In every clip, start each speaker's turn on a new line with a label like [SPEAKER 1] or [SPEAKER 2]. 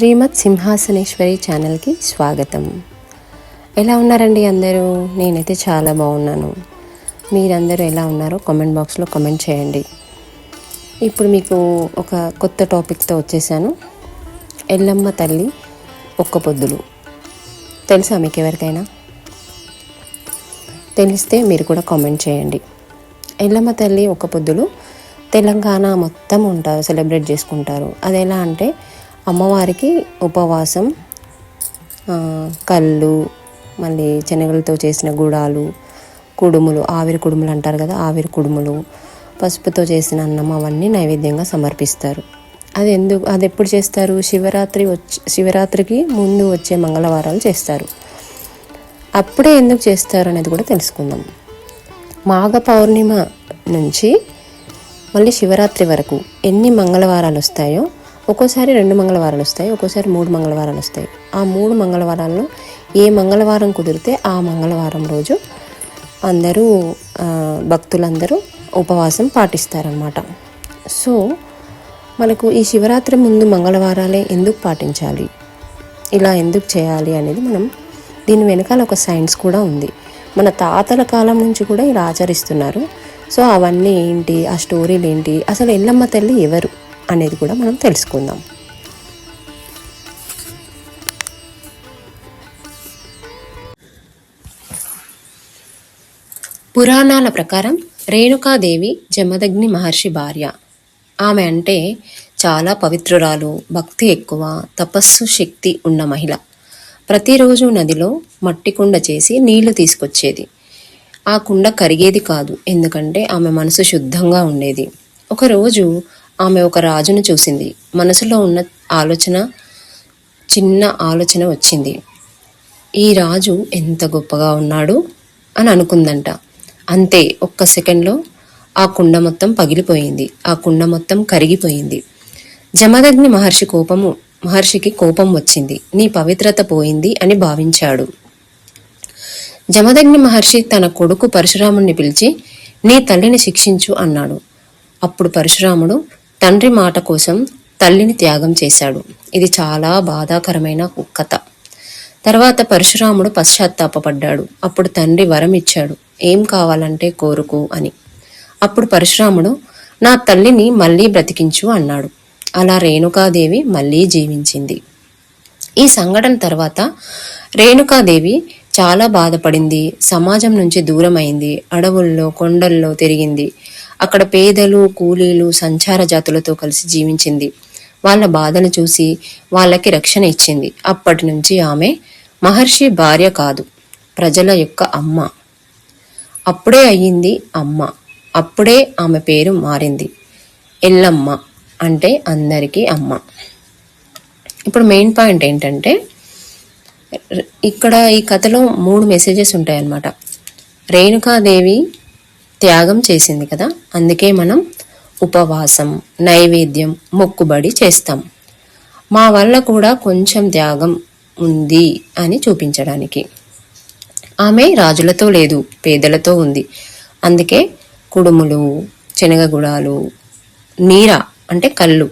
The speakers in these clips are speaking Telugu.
[SPEAKER 1] శ్రీమద్ సింహాసనేశ్వరి ఛానల్కి స్వాగతం. ఎలా ఉన్నారండి అందరూ? నేనైతే చాలా బాగున్నాను. మీరందరూ ఎలా ఉన్నారో కామెంట్ బాక్స్లో కామెంట్ చేయండి. ఇప్పుడు మీకు ఒక కొత్త టాపిక్తో వచ్చేసాను. ఎల్లమ్మ తల్లి ఒక్క పొద్దులు. తెలుసా మీకు ఎవరికైనా? తెలిస్తే మీరు కూడా కామెంట్ చేయండి. ఎల్లమ్మ తల్లి ఒక్క పొద్దులు తెలంగాణ మొత్తం ఉంటారు సెలబ్రేట్ చేసుకుంటారు. అది ఎలా అంటే అమ్మవారికి ఉపవాసం కళ్ళు మళ్ళీ శనగలతో చేసిన గుడాలు కుడుములు ఆవిరి కుడుములు అంటారు కదా ఆవిరి కుడుములు పసుపుతో చేసిన అన్నం అవన్నీ నైవేద్యంగా సమర్పిస్తారు. అది ఎందుకు అది ఎప్పుడు చేస్తారు? శివరాత్రి వచ్చి శివరాత్రికి ముందు వచ్చే మంగళవారాలు చేస్తారు. అప్పుడే ఎందుకు చేస్తారు అనేది కూడా తెలుసుకుందాం. మాఘ పౌర్ణిమ నుంచి మళ్ళీ శివరాత్రి వరకు ఎన్ని మంగళవారాలు వస్తాయో ఒక్కోసారి రెండు మంగళవారాలు వస్తాయి ఒక్కోసారి మూడు మంగళవారాలు వస్తాయి. ఆ మూడు మంగళవారాల్లో ఏ మంగళవారం కుదిరితే ఆ మంగళవారం రోజు అందరూ భక్తులందరూ ఉపవాసం పాటిస్తారనమాట సో మనకు ఈ శివరాత్రి ముందు మంగళవారాలే ఎందుకు పాటించాలి? ఇలా ఎందుకు చేయాలి అనేది మనం దీని వెనకాల ఒక సైన్స్ కూడా ఉంది. మన తాతల కాలం నుంచి కూడా ఇలా ఆచరిస్తున్నారు. సో అవన్నీ ఏంటి? ఆ స్టోరీలు ఏంటి? అసలు ఎల్లమ్మ తల్లి ఎవరు? అనేది కూడా మనం తెలుసుకుందాం. పురాణాల ప్రకారం రేణుకాదేవి జమదగ్ని మహర్షి భార్య. ఆమె అంటే చాలా పవిత్రురాలు భక్తి ఎక్కువ తపస్సు శక్తి ఉన్న మహిళ. ప్రతిరోజు నదిలో మట్టి కుండ చేసి నీళ్ళు తీసుకొచ్చేది. ఆ కుండ కరిగేది కాదు ఎందుకంటే ఆమె మనసు శుద్ధంగా ఉండేది. ఒకరోజు ఆమె ఒక రాజును చూసింది. మనసులో ఉన్న ఆలోచన చిన్న ఆలోచన వచ్చింది. ఈ రాజు ఎంత గొప్పగా ఉన్నాడు అని అనుకుందంట. అంతే ఒక్క సెకండ్లో ఆ కుండ మొత్తం పగిలిపోయింది. ఆ కుండ మొత్తం కరిగిపోయింది. జమదగ్ని మహర్షి కోపము మహర్షికి కోపం వచ్చింది. నీ పవిత్రత పోయింది అని భావించాడు. జమదగ్ని మహర్షి తన కొడుకు పరశురాముణ్ణి పిలిచి నీ తల్లిని శిక్షించు అన్నాడు. అప్పుడు పరశురాముడు తండ్రి మాట కోసం తల్లిని త్యాగం చేశాడు. ఇది చాలా బాధాకరమైన కథ. తర్వాత పరశురాముడు పశ్చాత్తాపపడ్డాడు. అప్పుడు తండ్రి వరం ఇచ్చాడు. ఏం కావాలంటే కోరుకు అని. అప్పుడు పరశురాముడు నా తల్లిని మళ్ళీ బ్రతికించు అన్నాడు. అలా రేణుకాదేవి మళ్ళీ జీవించింది. ఈ సంఘటన తర్వాత రేణుకాదేవి చాలా బాధపడింది. సమాజం నుంచి దూరమైంది. అడవుల్లో కొండల్లో తిరిగింది. అక్కడ పేదలు కూలీలు సంచార జాతులతో కలిసి జీవించింది. వాళ్ళ బాధను చూసి వాళ్ళకి రక్షణ ఇచ్చింది. అప్పటి నుంచి ఆమె మహర్షి భార్య కాదు ప్రజల యొక్క అమ్మ. అప్పుడే అయ్యింది అమ్మ. అప్పుడే ఆమె పేరు మారింది. ఎల్లమ్మ అంటే అందరికీ అమ్మ. ఇప్పుడు మెయిన్ పాయింట్ ఏంటంటే ఇక్కడ ఈ కథలో మూడు మెసేజెస్ ఉంటాయన్నమాట. రేణుకాదేవి త్యాగం చేసింది కదా? అందుకే మనం ఉపవాసం నైవేద్యం మొక్కుబడి చేస్తాం. మా వల్ల కూడా కొంచెం త్యాగం ఉంది అని చూపించడానికి. ఆమె రాజులతో లేదు పేదలతో ఉంది. అందుకే కుడుములు శనగగుడాలు నీర అంటే కళ్ళు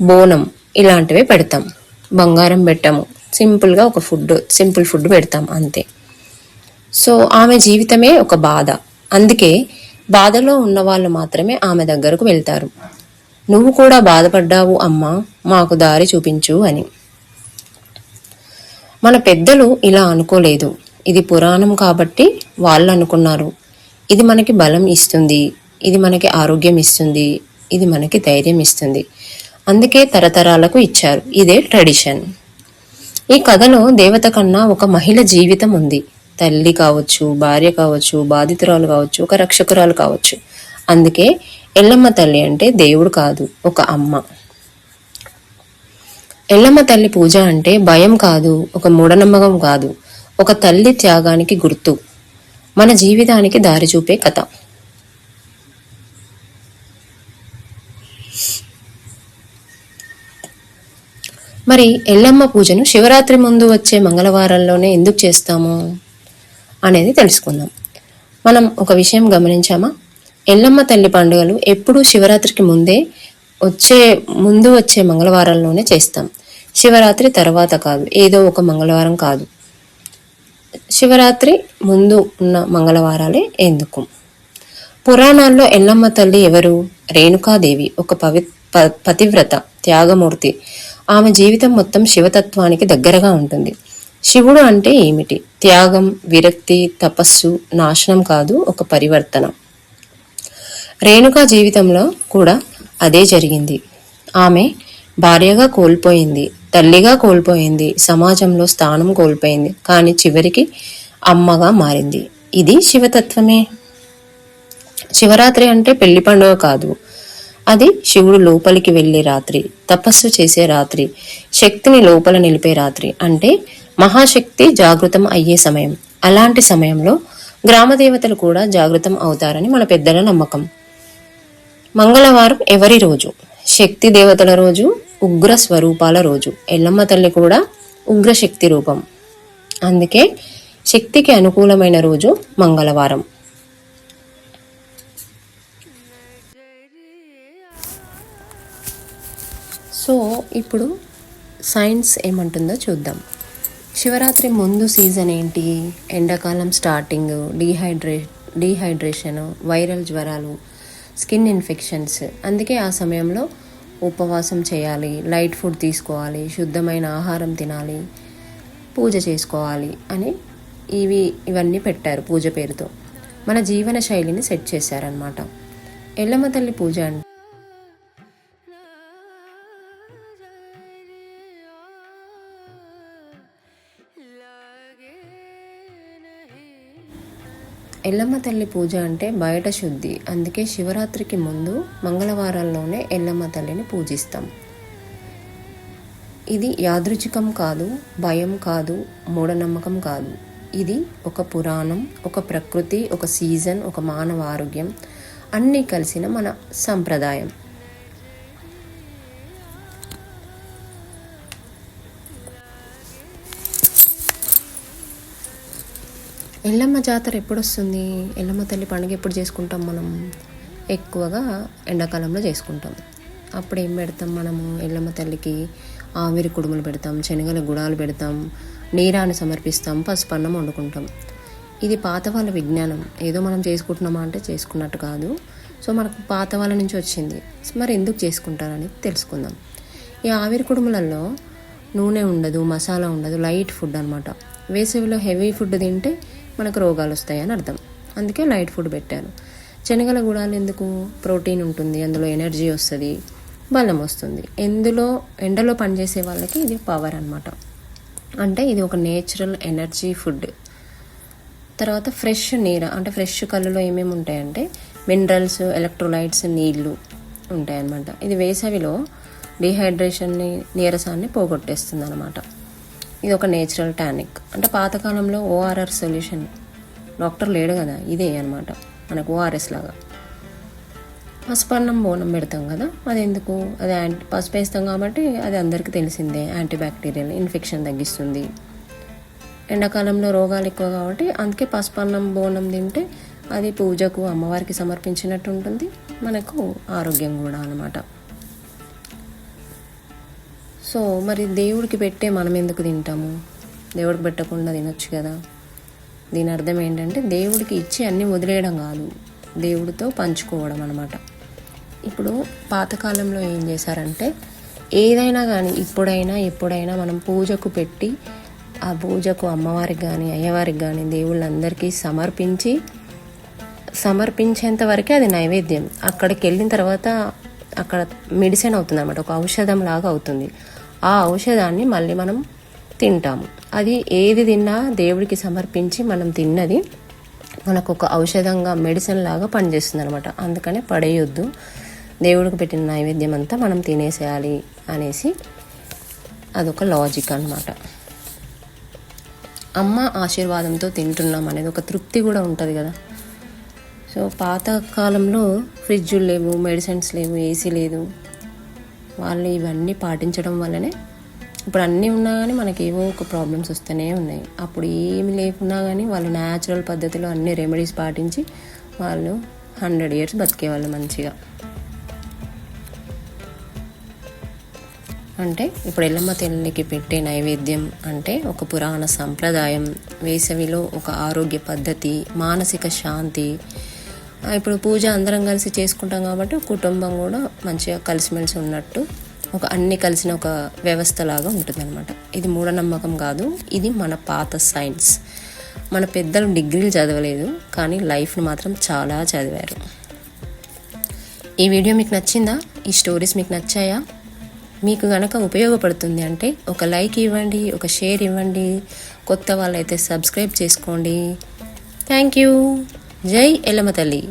[SPEAKER 1] బోనం ఇలాంటివే పెడతాం. బంగారం పెట్టాము. సింపుల్గా ఒక ఫుడ్ సింపుల్ ఫుడ్ పెడతాం అంతే. సో ఆమె జీవితమే ఒక బాధ. అందుకే బాధలో ఉన్న వాళ్ళు మాత్రమే ఆమె దగ్గరకు వెళ్తారు. నువ్వు కూడా బాధపడ్డావు అమ్మా మాకు దారి చూపించు అని. మన పెద్దలు ఇలా అనుకోలేదు. ఇది పురాణం కాబట్టి వాళ్ళు అనుకున్నారు. ఇది మనకి బలం ఇస్తుంది. ఇది మనకి ఆరోగ్యం ఇస్తుంది. ఇది మనకి ధైర్యం ఇస్తుంది. అందుకే తరతరాలకు ఇచ్చారు. ఇదే ట్రెడిషన్. ఈ కథలో దేవత కన్నా ఒక మహిళ జీవితం ఉంది. తల్లి కావచ్చు భార్య కావచ్చు బాధితురాలు కావచ్చు ఒక రక్షకురాలు కావచ్చు. అందుకే ఎల్లమ్మ తల్లి అంటే దేవుడు కాదు ఒక అమ్మ. ఎల్లమ్మ తల్లి పూజ అంటే భయం కాదు ఒక మూఢనమ్మకం కాదు ఒక తల్లి త్యాగానికి గుర్తు. మన జీవితానికి దారి చూపే కథ. మరి ఎల్లమ్మ పూజను శివరాత్రి ముందు వచ్చే మంగళవారంలోనే ఎందుకు చేస్తాము? అనేది తెలుసుకుందాం. మనం ఒక విషయం గమనించామా? ఎల్లమ్మ తల్లి పండుగలు ఎప్పుడూ శివరాత్రికి ముందే వచ్చే ముందు వచ్చే మంగళవారంలోనే చేస్తాం. శివరాత్రి తర్వాత కాదు ఏదో ఒక మంగళవారం కాదు. శివరాత్రి ముందు ఉన్న మంగళవారాలే ఎందుకు? పురాణాల్లో ఎల్లమ్మ తల్లి ఎవరు? రేణుకాదేవి ఒక పవి ప- పతివ్రత త్యాగమూర్తి. ఆమె జీవితం మొత్తం శివతత్వానికి దగ్గరగా ఉంటుంది. శివుడు అంటే ఏమిటి? త్యాగం విరక్తి తపస్సు నాశనం కాదు ఒక పరివర్తన. రేణుకా జీవితంలో కూడా అదే జరిగింది. ఆమె భార్యగా కోల్పోయింది తల్లిగా కోల్పోయింది సమాజంలో స్థానం కోల్పోయింది కానీ చివరికి అమ్మగా మారింది. ఇది శివతత్వమే. శివరాత్రి అంటే పెళ్ళి పండుగ కాదు. అది శివుడు లోపలికి వెళ్ళే రాత్రి తపస్సు చేసే రాత్రి శక్తిని లోపల నిలిపే రాత్రి అంటే మహాశక్తి జాగృతం అయ్యే సమయం. అలాంటి సమయంలో గ్రామ దేవతలు కూడా జాగృతం అవుతారని మన పెద్దల నమ్మకం. మంగళవారం ఎవరి రోజు? శక్తి దేవతల రోజు ఉగ్ర స్వరూపాల రోజు. ఎల్లమ్మ తల్లి కూడా ఉగ్ర శక్తి రూపం. అందుకే శక్తికి అనుకూలమైన రోజు మంగళవారం. సో ఇప్పుడు సైన్స్ ఏమంటుందో చూద్దాం. శివరాత్రి ముందు సీజన్ ఏంటి? ఎండాకాలం స్టార్టింగ్ డీహైడ్రే డీహైడ్రేషన్ వైరల్ జ్వరాలు స్కిన్ ఇన్ఫెక్షన్స్. అందుకే ఆ సమయంలో ఉపవాసం చేయాలి లైట్ ఫుడ్ తీసుకోవాలి శుద్ధమైన ఆహారం తినాలి పూజ చేసుకోవాలి అని ఇవి ఇవన్నీ పెట్టారు పూజ పేరుతో. మన జీవన శైలిని సెట్ చేశారనమాట ఎల్లమ్మ తల్లి పూజ అంటే ఎల్లమ్మ తల్లి పూజ అంటే బయట శుద్ధి. అందుకే శివరాత్రికి ముందు మంగళవారాల్లోనే ఎల్లమ్మ తల్లిని పూజిస్తాం. ఇది యాదృచ్ఛికం కాదు భయం కాదు మూఢనమ్మకం కాదు. ఇది ఒక పురాణం ఒక ప్రకృతి ఒక సీజన్ ఒక మానవ ఆరోగ్యం. అన్నీ కలిసిన మన సంప్రదాయం. ఎల్లమ్మ జాతర ఎప్పుడు వస్తుంది ఎల్లమ్మ తల్లి పండుగ ఎప్పుడు చేసుకుంటాం మనం? ఎక్కువగా ఎండాకాలంలో చేసుకుంటాం. అప్పుడు ఏం పెడతాం మనము? ఎల్లమ్మ తల్లికి ఆవిరి కుడుములు పెడతాం శనగల గుడాలు పెడతాం నీరాన్ని సమర్పిస్తాం పసుపు అన్నం వండుకుంటాం. ఇది పాత వాళ్ళ విజ్ఞానం. ఏదో మనం చేసుకుంటున్నామా అంటే చేసుకున్నట్టు కాదు. సో మనకు పాత వాళ్ళ నుంచి వచ్చింది. మరి ఎందుకు చేసుకుంటారని తెలుసుకుందాం. ఈ ఆవిరి కుడుములలో నూనె ఉండదు మసాలా ఉండదు లైట్ ఫుడ్ అనమాట వేసవిలో హెవీ ఫుడ్ తింటే మనకు రోగాలు వస్తాయని అర్థం. అందుకే లైట్ ఫుడ్ పెట్టాను. శనగల గుడాలు ఎందుకు? ప్రోటీన్ ఉంటుంది అందులో ఎనర్జీ వస్తుంది బలం వస్తుంది. ఎందులో ఎండలో పనిచేసే వాళ్ళకి ఇది పవర్ అనమాట అంటే ఇది ఒక నేచురల్ ఎనర్జీ ఫుడ్. తర్వాత ఫ్రెష్ నీర అంటే ఫ్రెష్ కళ్ళులో ఏమేమి ఉంటాయంటే మినరల్స్ ఎలక్ట్రోలైట్స్ నీళ్ళు ఉంటాయన్నమాట. ఇది వేసవిలో డిహైడ్రేషన్ని నీరసాన్ని పోగొట్టేస్తుంది అనమాట ఇది ఒక నేచురల్ టానిక్. అంటే పాతకాలంలో ఓఆర్ఆర్ సొల్యూషన్. డాక్టర్ లేడు కదా ఇదే అనమాట మనకు ఓఆర్ఎస్ లాగా. పసుపన్నం బోనం పెడతాం కదా అది ఎందుకు అది యాంటీ పసుపు వేస్తాం కాబట్టి అది అందరికీ తెలిసిందే యాంటీబ్యాక్టీరియల్ ఇన్ఫెక్షన్ తగ్గిస్తుంది. ఎండాకాలంలో రోగాలు ఎక్కువ కాబట్టి అందుకే పసుపన్నం బోనం తింటే అది పూజకు అమ్మవారికి సమర్పించినట్టు ఉంటుంది మనకు ఆరోగ్యం కూడా అనమాట సో మరి దేవుడికి పెట్టే మనం ఎందుకు తింటాము? దేవుడికి పెట్టకుండా తినొచ్చు కదా. దీని అర్థం ఏంటంటే దేవుడికి ఇచ్చి అన్నీ వదిలేయడం కాదు. దేవుడితో పంచుకోవడం అనమాట ఇప్పుడు పాతకాలంలో ఏం చేశారంటే ఏదైనా కానీ ఇప్పుడైనా ఎప్పుడైనా మనం పూజకు పెట్టి ఆ పూజకు అమ్మవారికి కానీ అయ్యవారికి కానీ దేవుళ్ళందరికీ సమర్పించి సమర్పించేంత వరకే అది నైవేద్యం. అక్కడికి వెళ్ళిన తర్వాత అక్కడ మెడిసిన్ అవుతుంది అనమాట ఒక ఔషధం లాగా అవుతుంది. ఆ ఔషధాన్ని మళ్ళీ మనం తింటాము. అది ఏది తిన్నా దేవుడికి సమర్పించి మనం తిన్నది మనకు ఒక ఔషధంగా మెడిసిన్ లాగా పనిచేస్తుంది అనమాట అందుకనే పడేయొద్దు. దేవుడికి పెట్టిన నైవేద్యం అంతా మనం తినేసేయాలి అనేసి అదొక లాజిక్ అనమాట అమ్మ ఆశీర్వాదంతో తింటున్నాం అనేది ఒక తృప్తి కూడా ఉంటుంది కదా. సో పాత కాలంలో ఫ్రిడ్జులు లేవు మెడిసిన్స్ లేవు ఏసీ లేదు. వాళ్ళు ఇవన్నీ పాటించడం వల్లనే ఇప్పుడు అన్నీ ఉన్నా కానీ మనకి ఏవో ఒక ప్రాబ్లమ్స్ వస్తూనే ఉన్నాయి. అప్పుడు ఏమి లేకున్నా కానీ వాళ్ళు న్యాచురల్ పద్ధతిలో అన్ని రెమెడీస్ పాటించి వాళ్ళు హండ్రెడ్ ఇయర్స్ బతికేవాళ్ళు మంచిగా. అంటే ఇప్పుడు ఎల్లమ్మ తల్లికి పెట్టే నైవేద్యం అంటే ఒక పురాణ సంప్రదాయం వేసవిలో ఒక ఆరోగ్య పద్ధతి మానసిక శాంతి ఇప్పుడు పూజ అందరం కలిసి చేసుకుంటాం కాబట్టి కుటుంబం కూడా మంచిగా కలిసిమెలిసి ఉన్నట్టు ఒక అన్ని కలిసిన ఒక వ్యవస్థ లాగా ఉంటుందన్నమాట. ఇది మూఢనమ్మకం కాదు. ఇది మన పాత సైన్స్. మన పెద్దలు డిగ్రీలు చదవలేదు కానీ లైఫ్ని మాత్రం చాలా చదివారు. ఈ వీడియో మీకు నచ్చిందా? ఈ స్టోరీస్ మీకు నచ్చాయా? మీకు గనక ఉపయోగపడుతుంది అంటే ఒక లైక్ ఇవ్వండి ఒక షేర్ ఇవ్వండి కొత్త వాళ్ళైతే సబ్స్క్రైబ్ చేసుకోండి. Thank you. జై ఎల్లమ్మ తల్లి.